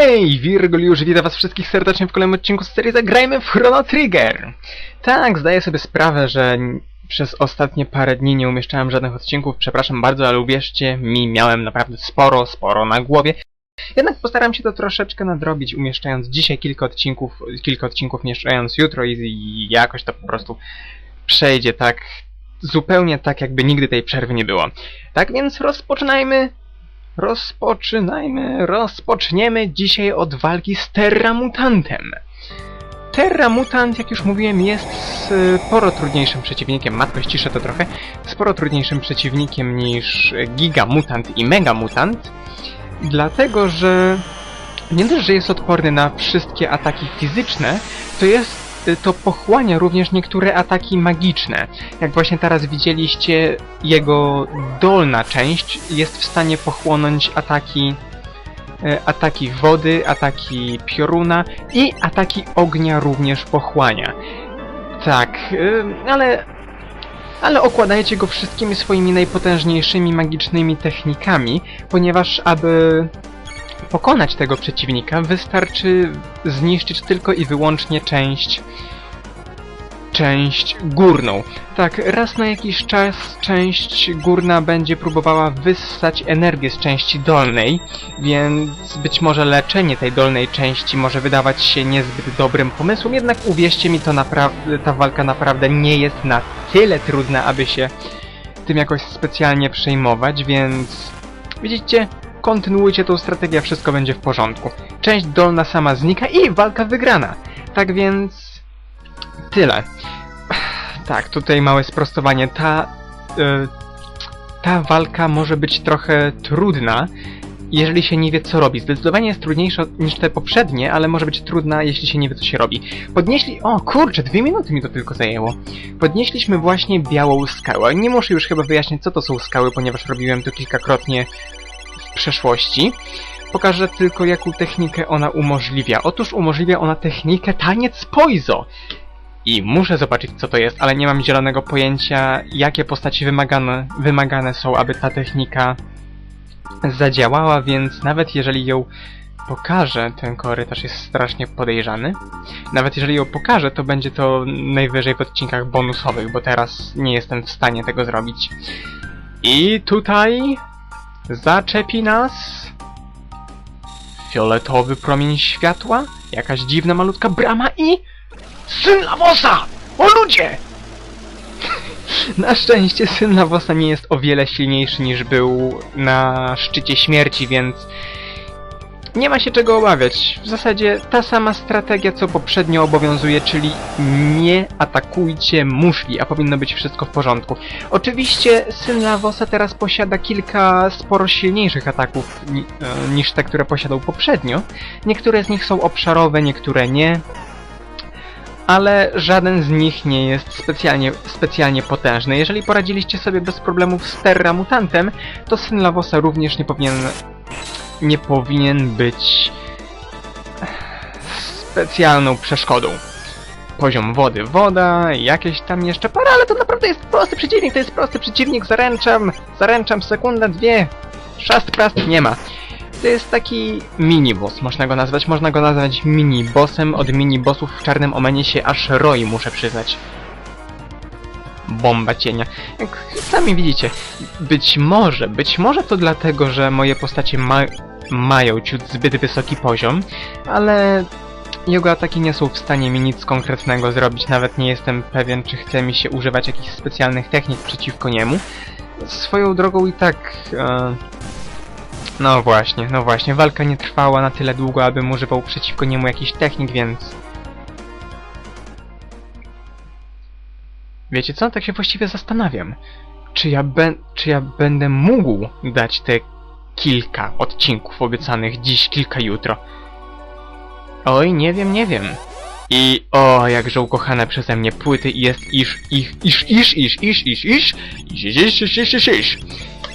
Hej, Virgul już witam was wszystkich serdecznie w kolejnym odcinku z serii Zagrajmy w Chrono Trigger! Tak, zdaję sobie sprawę, że przez ostatnie parę dni nie umieszczałem żadnych odcinków, przepraszam bardzo, ale uwierzcie mi, miałem naprawdę sporo, sporo na głowie. Jednak postaram się to troszeczkę nadrobić, umieszczając dzisiaj kilka odcinków, kilka odcinków umieszczając jutro i jakoś to po prostu przejdzie tak, zupełnie tak, jakby nigdy tej przerwy nie było. Tak więc rozpoczynajmy Rozpoczynajmy, rozpoczniemy dzisiaj od walki z Terramutantem. Terramutant, jak już mówiłem, jest sporo trudniejszym przeciwnikiem, matko ściszę to trochę, sporo trudniejszym przeciwnikiem niż Gigamutant i Megamutant, dlatego że nie dość, że jest odporny na wszystkie ataki fizyczne, to jest to pochłania również niektóre ataki magiczne. Jak właśnie teraz widzieliście, jego dolna część jest w stanie pochłonąć ataki e, ataki wody, ataki pioruna i ataki ognia również pochłania. Tak, e, ale ale okładajcie go wszystkimi swoimi najpotężniejszymi magicznymi technikami, ponieważ aby pokonać tego przeciwnika wystarczy zniszczyć tylko i wyłącznie część część górną. Tak, raz na jakiś czas część górna będzie próbowała wyssać energię z części dolnej, więc być może leczenie tej dolnej części może wydawać się niezbyt dobrym pomysłem, jednak uwierzcie mi, to naprawdę, ta walka naprawdę nie jest na tyle trudna, aby się tym jakoś specjalnie przejmować, więc widzicie, kontynuujcie tą strategię, wszystko będzie w porządku. Część dolna sama znika i walka wygrana. Tak więc tyle. Tak, tutaj małe sprostowanie. Ta, y, ta walka może być trochę trudna, jeżeli się nie wie co robi. Zdecydowanie jest trudniejsza niż te poprzednie, ale może być trudna, jeśli się nie wie co się robi. Podnieśli... O kurczę, dwie minuty mi to tylko zajęło. Podnieśliśmy właśnie białą skałę. Nie muszę już chyba wyjaśniać co to są skały, ponieważ robiłem to kilkakrotnie przeszłości. Pokażę tylko jaką technikę ona umożliwia. Otóż umożliwia ona technikę taniec Poizo. I muszę zobaczyć co to jest, ale nie mam zielonego pojęcia jakie postaci wymagane, wymagane są, aby ta technika zadziałała, więc nawet jeżeli ją pokażę, ten korytarz jest strasznie podejrzany. Nawet jeżeli ją pokażę, to będzie to najwyżej w odcinkach bonusowych, bo teraz nie jestem w stanie tego zrobić. I tutaj zaczepi nas fioletowy promień światła, jakaś dziwna malutka brama i Syn Lawosa! O ludzie! na szczęście syn Lawosa nie jest o wiele silniejszy niż był na szczycie śmierci, więc nie ma się czego obawiać. W zasadzie ta sama strategia, co poprzednio obowiązuje, czyli nie atakujcie muszli, a powinno być wszystko w porządku. Oczywiście syn Lawosa teraz posiada kilka sporo silniejszych ataków ni e, niż te, które posiadał poprzednio. Niektóre z nich są obszarowe, niektóre nie ale żaden z nich nie jest specjalnie, specjalnie potężny. Jeżeli poradziliście sobie bez problemów z Terra Mutantem, to Syn Lavosa również nie powinien, nie powinien być specjalną przeszkodą. Poziom wody, woda, jakieś tam jeszcze parę, ale to naprawdę jest prosty przeciwnik, to jest prosty przeciwnik, zaręczam, zaręczam, sekunda, dwie, szast, prast, nie ma. To jest taki mini-boss, można go nazwać. Można go nazwać mini-bossem. Od mini-bossów w Czarnym Omenie się aż roi, muszę przyznać. Bomba cienia. Jak sami widzicie, być może, być może to dlatego, że moje postacie ma mają ciut zbyt wysoki poziom, ale jego ataki nie są w stanie mi nic konkretnego zrobić. Nawet nie jestem pewien, czy chce mi się używać jakichś specjalnych technik przeciwko niemu. Swoją drogą i tak... E no właśnie, no właśnie, walka nie trwała na tyle długo, abym używał przeciwko niemu jakichś technik, więc... Wiecie co? Tak się właściwie zastanawiam. Czy ja, czy ja będę mógł dać te kilka odcinków obiecanych dziś, kilka jutro? Oj, nie wiem, nie wiem. I o, jakże ukochane przeze mnie płyty jest iż, ich, iż, iż, iż, iż, iż, iż, iż, iż, iż, iż, iż, iż.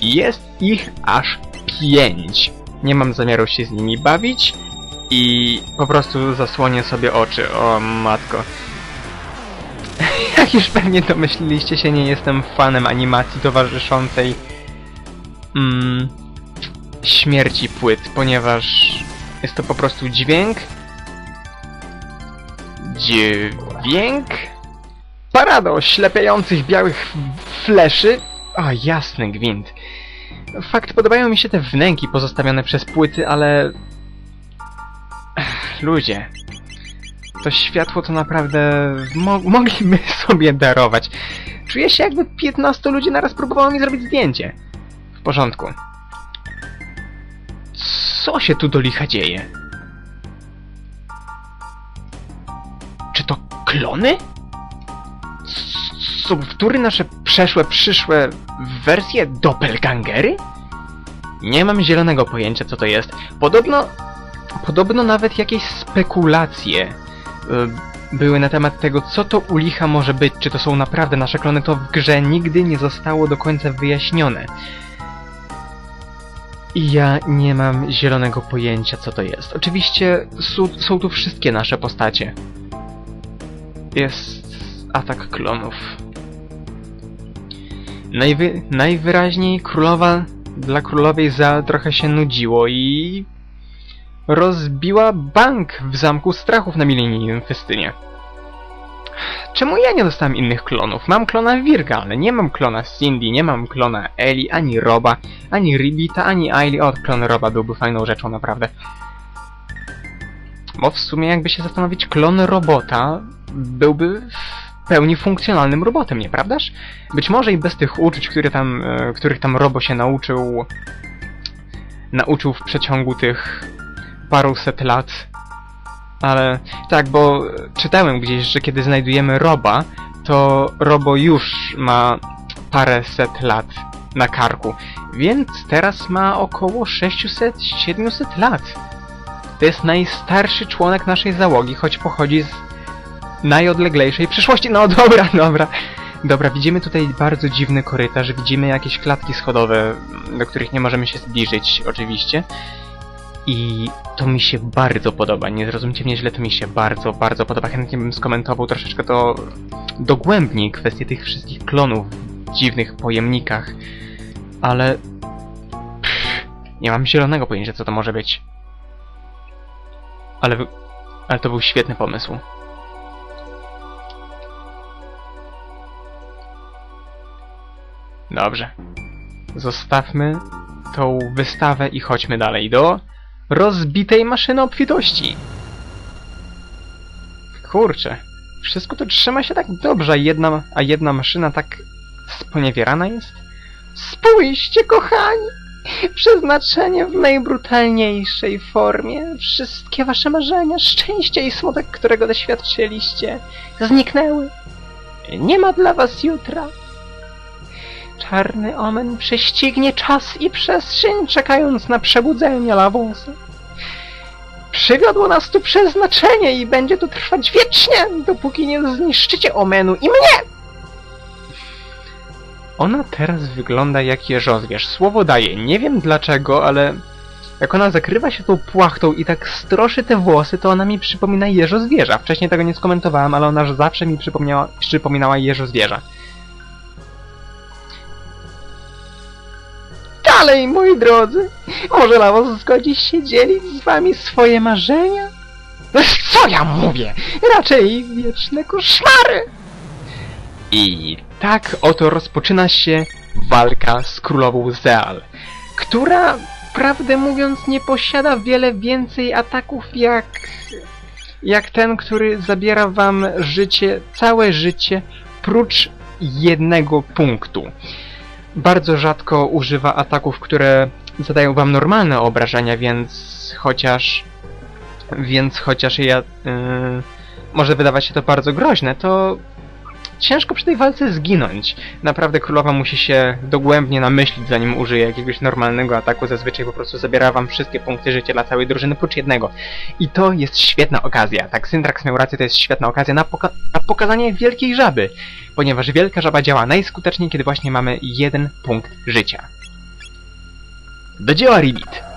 Jest ich aż pięć. Nie mam zamiaru się z nimi bawić i po prostu zasłonię sobie oczy. O matko. Jak już pewnie domyśliliście się, nie jestem fanem animacji towarzyszącej mm, śmierci płyt, ponieważ Jest to po prostu dźwięk. Dźwięk. Parada oślepiających białych fleszy. A, jasny gwint. Fakt, podobają mi się te wnęki pozostawione przez płyty, ale... Ech, Ludzie. To światło to naprawdę mo mogliby sobie darować. Czuję się jakby 15 ludzi naraz próbowało mi zrobić zdjęcie. W porządku. Co się tu do licha dzieje? Czy to klony? Są wtóry nasze przeszłe, przyszłe wersje doppelgangery? Nie mam zielonego pojęcia co to jest. Podobno... Podobno nawet jakieś spekulacje y, były na temat tego, co to u licha może być, czy to są naprawdę nasze klony, to w grze nigdy nie zostało do końca wyjaśnione. I ja nie mam zielonego pojęcia, co to jest. Oczywiście są, tu wszystkie nasze postacie. Jest atak klonów. Najwy, najwyraźniej królowa dla królowej za trochę się nudziło i rozbiła bank w zamku strachów na milenijnym festynie. Czemu ja nie dostałem innych klonów? Mam klona Virga, ale nie mam klona Cindy, nie mam klona Eli, ani Roba, ani Ribita, ani Ailey. O, klon Roba byłby fajną rzeczą, naprawdę. Bo w sumie jakby się zastanowić, klon robota byłby w pełni funkcjonalnym robotem, nieprawdaż? Być może i bez tych uczuć, które tam, e, których tam Robo się nauczył nauczył w przeciągu tych paruset lat. Ale tak, bo czytałem gdzieś, że kiedy znajdujemy Roba, to Robo już ma paręset lat na karku. Więc teraz ma około 600-700 lat. To jest najstarszy członek naszej załogi, choć pochodzi z najodleglejszej przyszłości. No dobra, dobra. Dobra, widzimy tutaj bardzo dziwny korytarz, widzimy jakieś klatki schodowe, do których nie możemy się zbliżyć, oczywiście. I to mi się bardzo podoba, nie zrozumcie mnie źle, to mi się bardzo, bardzo podoba. Chętnie bym skomentował troszeczkę to dogłębniej, kwestię tych wszystkich klonów w dziwnych pojemnikach. Ale... Pff, nie mam zielonego pojęcia, co to może być. Ale... Ale to był świetny pomysł. Dobrze. Zostawmy tą wystawę i chodźmy dalej do rozbitej maszyny obfitości. Kurczę, wszystko to trzyma się tak dobrze, a jedna, a jedna maszyna tak sponiewierana jest? Spójrzcie, kochani! Przeznaczenie w najbrutalniejszej formie. Wszystkie wasze marzenia, szczęście i smutek, którego doświadczyliście, zniknęły. Nie ma dla was jutra. Czarny omen prześcignie czas i przestrzeń, czekając na przebudzenie Lawonsa. Przywiodło nas tu przeznaczenie i będzie tu trwać wiecznie, dopóki nie zniszczycie omenu i mnie! Ona teraz wygląda jak jeżozwierz. Słowo daje. Nie wiem dlaczego, ale jak ona zakrywa się tą płachtą i tak stroszy te włosy, to ona mi przypomina jeżozwierza. Wcześniej tego nie skomentowałem, ale ona zawsze mi przypomniała, przypominała jeżozwierza. Dalej, moi drodzy! Może Lawos zgodzi się dzielić z wami swoje marzenia? Co ja mówię? Raczej wieczne koszmary! I tak oto rozpoczyna się walka z królową Zeal, która, prawdę mówiąc, nie posiada wiele więcej ataków jak... jak ten, który zabiera wam życie, całe życie, prócz jednego punktu bardzo rzadko używa ataków, które zadają wam normalne obrażenia, więc chociaż więc chociaż ja yy, może wydawać się to bardzo groźne, to ciężko przy tej walce zginąć. Naprawdę królowa musi się dogłębnie namyślić, zanim użyje jakiegoś normalnego ataku. Zazwyczaj po prostu zabiera wam wszystkie punkty życia dla całej drużyny, prócz jednego. I to jest świetna okazja. Tak, Syntrax miał rację, to jest świetna okazja na, poka na pokazanie wielkiej żaby. Ponieważ wielka żaba działa najskuteczniej, kiedy właśnie mamy jeden punkt życia. Do dzieła, Ribit!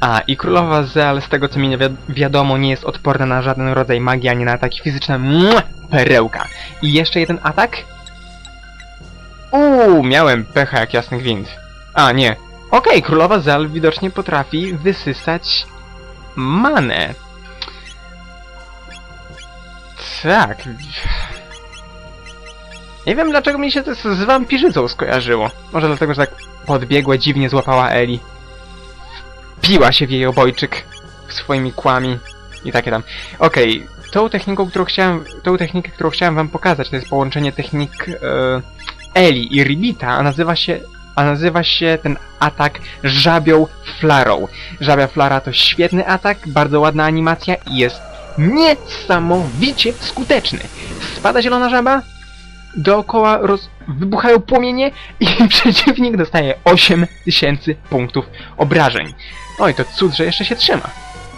A, i królowa Zeal, z tego co mi wi wiadomo, nie jest odporna na żaden rodzaj magii, ani na ataki fizyczne. Mua! Perełka! I jeszcze jeden atak? Uuu, miałem pecha jak jasny gwint. A, nie. Okej, królowa Zal widocznie potrafi wysysać manę. Tak. Nie wiem dlaczego mi się to z wampirzycą skojarzyło. Może dlatego, że tak podbiegła, dziwnie złapała Eli. Piła się w jej obojczyk swoimi kłami i takie tam. Okej, tą techniką, którą chciałem, tą technikę, którą chciałem wam pokazać, to jest połączenie technik e, Eli i Ribita, a nazywa się a nazywa się ten atak żabią flarą. Żabia flara to świetny atak, bardzo ładna animacja i jest niesamowicie skuteczny. Spada zielona żaba, dookoła roz... wybuchają płomienie i przeciwnik dostaje 8000 punktów obrażeń. Oj, to cud, że jeszcze się trzyma.